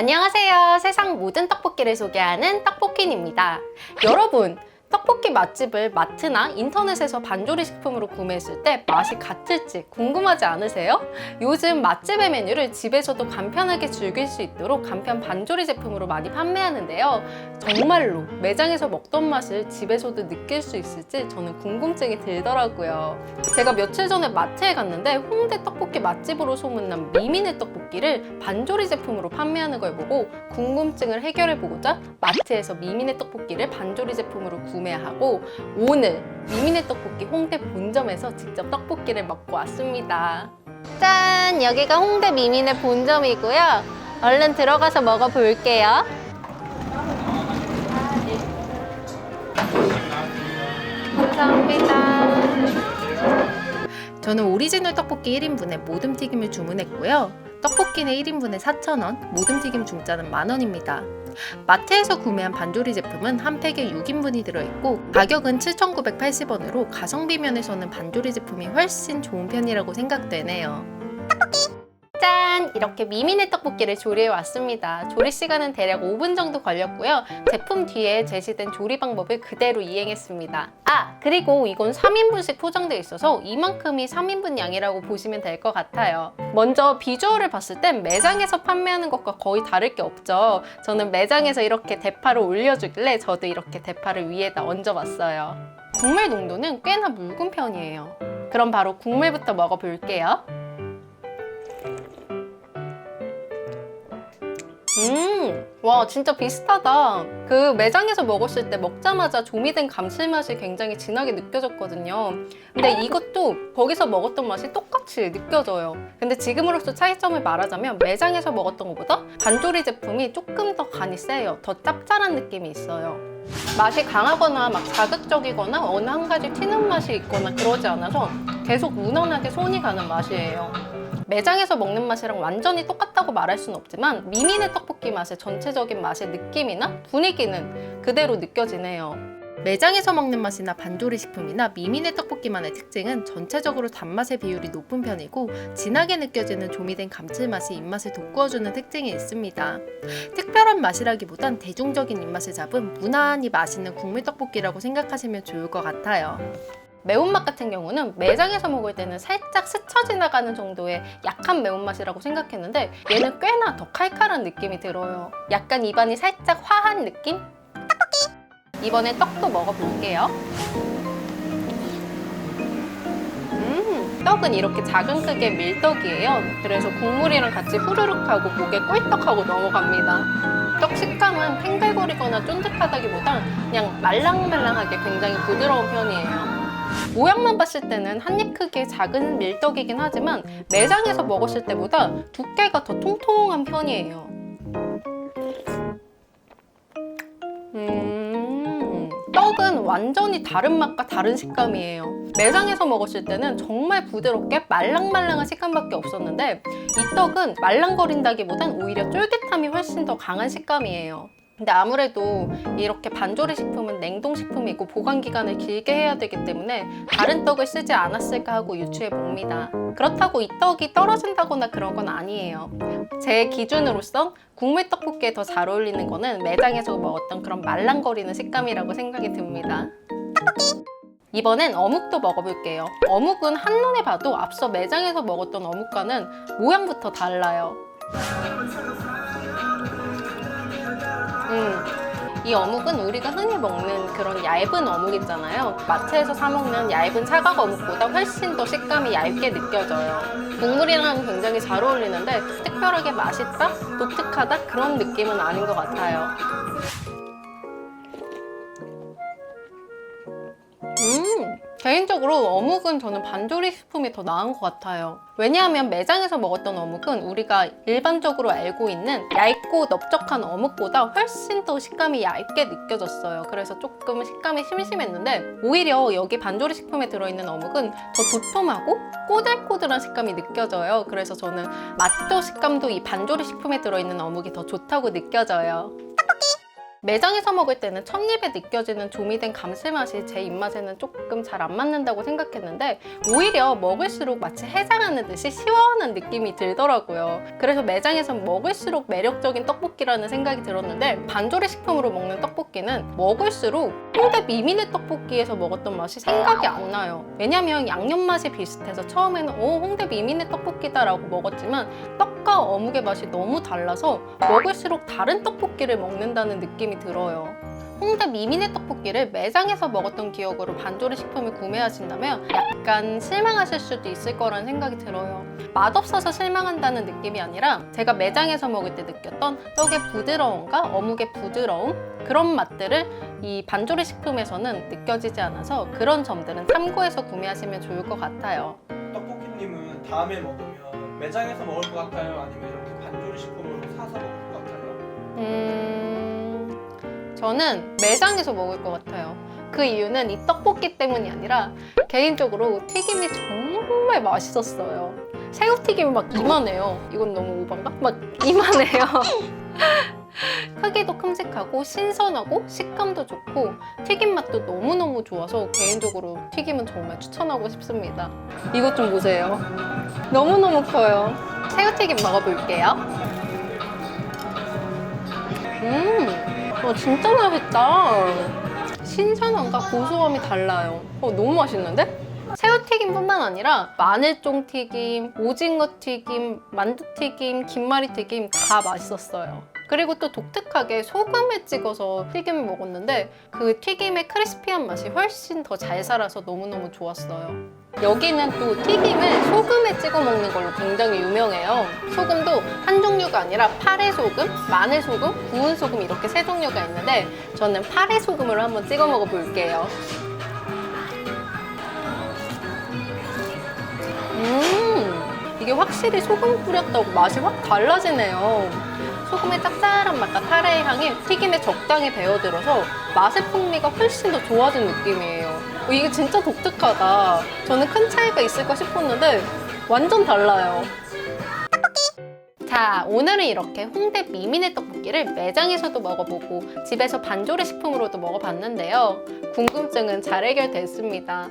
안녕하세요. 세상 모든 떡볶이를 소개하는 떡볶이입니다. 여러분, 떡볶이 맛집을 마트나 인터넷에서 반조리 식품으로 구매했을 때 맛이 같을지 궁금하지 않으세요? 요즘 맛집의 메뉴를 집에서도 간편하게 즐길 수 있도록 간편 반조리 제품으로 많이 판매하는데요. 정말로 매장에서 먹던 맛을 집에서도 느낄 수 있을지 저는 궁금증이 들더라고요. 제가 며칠 전에 마트에 갔는데 홍대 떡볶이 맛집으로 소문난 미미네 떡볶이를 반조리 제품으로 판매하는 걸 보고 궁금증을 해결해 보고자 마트에서 미미네 떡볶이를 반조리 제품으로 구매 하고 오늘 미미네 떡볶이 홍대 본점에서 직접 떡볶이를 먹고 왔습니다. 짠! 여기가 홍대 미미네 본점이고요. 얼른 들어가서 먹어볼게요. 감사합니다. 저는 오리지널 떡볶이 1인분에 모듬 튀김을 주문했고요. 떡볶이는 1인분에 4,000원, 모듬 튀김 중짜는 만원입니다. 마트에서 구매한 반조리 제품은 한 팩에 6인분이 들어있고 가격은 7,980원으로 가성비 면에서는 반조리 제품이 훨씬 좋은 편이라고 생각되네요. 짠! 이렇게 미미네 떡볶이를 조리해 왔습니다. 조리 시간은 대략 5분 정도 걸렸고요. 제품 뒤에 제시된 조리 방법을 그대로 이행했습니다. 아! 그리고 이건 3인분씩 포장되어 있어서 이만큼이 3인분 양이라고 보시면 될 것 같아요. 먼저 비주얼을 봤을 땐 매장에서 판매하는 것과 거의 다를 게 없죠. 저는 매장에서 이렇게 대파를 올려주길래 저도 이렇게 대파를 위에다 얹어봤어요. 국물 농도는 꽤나 묽은 편이에요. 그럼 바로 국물부터 먹어볼게요. 음, 와, 진짜 비슷하다. 그 매장에서 먹었을 때 먹자마자 조미된 감칠맛이 굉장히 진하게 느껴졌거든요. 근데 이것도 거기서 먹었던 맛이 똑같이 느껴져요. 근데 지금으로서 차이점을 말하자면 매장에서 먹었던 것보다 반조리 제품이 조금 더 간이 세요. 더 짭짤한 느낌이 있어요. 맛이 강하거나 막 자극적이거나 어느 한 가지 튀는 맛이 있거나 그러지 않아서 계속 무난하게 손이 가는 맛이에요. 매장에서 먹는 맛이랑 완전히 똑같다고 말할 수는 없지만 미미네 떡볶이 맛의 전체적인 맛의 느낌이나 분위기는 그대로 느껴지네요. 매장에서 먹는 맛이나 반조리 식품이나 미미네 떡볶이만의 특징은 전체적으로 단맛의 비율이 높은 편이고 진하게 느껴지는 조미된 감칠맛이 입맛을 돋구어주는 특징이 있습니다. 특별한 맛이라기보단 대중적인 입맛을 잡은 무난히 맛있는 국물 떡볶이라고 생각하시면 좋을 것 같아요. 매운맛 같은 경우는 매장에서 먹을 때는 살짝 스쳐 지나가는 정도의 약한 매운맛이라고 생각했는데 얘는 꽤나 더 칼칼한 느낌이 들어요. 약간 입안이 살짝 화한 느낌? 떡볶이! 이번에 떡도 먹어볼게요. 음, 떡은 이렇게 작은 크기의 밀떡이에요. 그래서 국물이랑 같이 후루룩 하고 목에 꿀떡하고 넘어갑니다. 떡 식감은 팽글거리거나 쫀득하다기보다 그냥 말랑말랑하게 굉장히 부드러운 편이에요. 모양만 봤을 때는 한 입 크기의 작은 밀떡이긴 하지만 매장에서 먹었을 때보다 두께가 더 통통한 편이에요. 음, 떡은 완전히 다른 맛과 다른 식감이에요. 매장에서 먹었을 때는 정말 부드럽게 말랑말랑한 식감밖에 없었는데 이 떡은 말랑거린다기보단 오히려 쫄깃함이 훨씬 더 강한 식감이에요. 근데 아무래도 이렇게 반조리 식품은 냉동 식품이고 보관 기간을 길게 해야 되기 때문에 다른 떡을 쓰지 않았을까 하고 유추해 봅니다. 그렇다고 이 떡이 떨어진다거나 그런 건 아니에요. 제 기준으로선 국물 떡볶이에 더 잘 어울리는 거는 매장에서 먹었던 그런 말랑거리는 식감이라고 생각이 듭니다. 이번엔 어묵도 먹어볼게요. 어묵은 한눈에 봐도 앞서 매장에서 먹었던 어묵과는 모양부터 달라요. 음, 이 어묵은 우리가 흔히 먹는 그런 얇은 어묵 있잖아요. 마트에서 사 먹는 얇은 사각 어묵보다 훨씬 더 식감이 얇게 느껴져요. 국물이랑 굉장히 잘 어울리는데 특별하게 맛있다, 독특하다 그런 느낌은 아닌 것 같아요. 음, 개인적으로 어묵은 저는 반조리 식품이 더 나은 것 같아요. 왜냐하면 매장에서 먹었던 어묵은 우리가 일반적으로 알고 있는 얇고 넓적한 어묵보다 훨씬 더 식감이 얇게 느껴졌어요. 그래서 조금 식감이 심심했는데 오히려 여기 반조리 식품에 들어있는 어묵은 더 도톰하고 꼬들꼬들한 식감이 느껴져요. 그래서 저는 맛도 식감도 이 반조리 식품에 들어있는 어묵이 더 좋다고 느껴져요. 매장에서 먹을 때는 첫입에 느껴지는 조미된 감칠맛이 제 입맛에는 조금 잘 안 맞는다고 생각했는데 오히려 먹을수록 마치 해장하는 듯이 시원한 느낌이 들더라고요. 그래서 매장에서 먹을수록 매력적인 떡볶이라는 생각이 들었는데 반조리 식품으로 먹는 떡볶이는 먹을수록 홍대 미미네 떡볶이에서 먹었던 맛이 생각이 안 나요. 왜냐면 양념 맛이 비슷해서 처음에는 오 홍대 미미네 떡볶이다라고 먹었지만 떡과 어묵의 맛이 너무 달라서 먹을수록 다른 떡볶이를 먹는다는 느낌 이 들어요. 홍대 미미네 떡볶이를 매장에서 먹었던 기억으로 반조리 식품을 구매하신다면 약간 실망하실 수도 있을 거라는 생각이 들어요. 맛없어서 실망한다는 느낌이 아니라 제가 매장에서 먹을 때 느꼈던 떡의 부드러움과 어묵의 부드러움 그런 맛들을 이 반조리 식품에서는 느껴지지 않아서 그런 점들은 참고해서 구매하시면 좋을 것 같아요. 떡볶이님은 다음에 먹으면 매장에서 먹을 것 같아요? 아니면 이렇게 반조리 식품으로 사서 먹을 것 같아요? 음, 저는 매장에서 먹을 것 같아요. 그 이유는 이 떡볶이 때문이 아니라 개인적으로 튀김이 정말 맛있었어요. 새우튀김이 막 이만해요. 이건 너무 오반가? 막 이만해요. 크기도 큼직하고 신선하고 식감도 좋고 튀김 맛도 너무너무 좋아서 개인적으로 튀김은 정말 추천하고 싶습니다. 이것 좀 보세요. 너무너무 커요. 새우튀김 먹어볼게요. 음, 와, 진짜 맛있다. 신선함과 고소함이 달라요. 어, 너무 맛있는데? 새우튀김뿐만 아니라 마늘종튀김, 오징어 튀김, 만두 튀김, 김말이 튀김 다 맛있었어요. 그리고 또 독특하게 소금을 찍어서 튀김을 먹었는데 그 튀김의 크리스피한 맛이 훨씬 더 잘 살아서 너무너무 좋았어요. 여기는 또 튀김을 소금에 찍어 먹는 걸로 굉장히 유명해요. 소금도 한 종류가 아니라 파래 소금, 마늘 소금, 구운 소금 이렇게 세 종류가 있는데 저는 파래 소금으로 한번 찍어 먹어 볼게요. 음, 이게 확실히 소금 뿌렸다고 맛이 확 달라지네요. 소금의 짭짤한 맛과 카레의 향이 튀김에 적당히 배어들어서 맛의 풍미가 훨씬 더 좋아진 느낌이에요. 어, 이게 진짜 독특하다. 저는 큰 차이가 있을까 싶었는데 완전 달라요. 자, 오늘은 이렇게 홍대 미미네 떡볶이를 매장에서도 먹어보고 집에서 반조리 식품으로도 먹어봤는데요. 궁금증은 잘 해결됐습니다.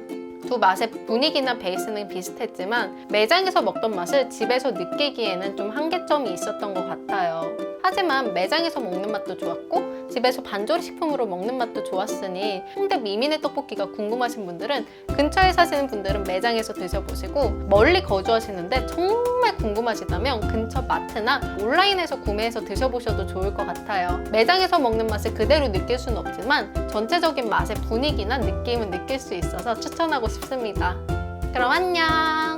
두 맛의 분위기나 베이스는 비슷했지만 매장에서 먹던 맛을 집에서 느끼기에는 좀 한계점이 있었던 것 같아요. 하지만 매장에서 먹는 맛도 좋았고 집에서 반조리 식품으로 먹는 맛도 좋았으니 홍대 미미네 떡볶이가 궁금하신 분들은 근처에 사시는 분들은 매장에서 드셔보시고 멀리 거주하시는데 정말 궁금하시다면 근처 마트나 온라인에서 구매해서 드셔보셔도 좋을 것 같아요. 매장에서 먹는 맛을 그대로 느낄 수는 없지만 전체적인 맛의 분위기나 느낌은 느낄 수 있어서 추천하고 싶습니다. 그럼 안녕!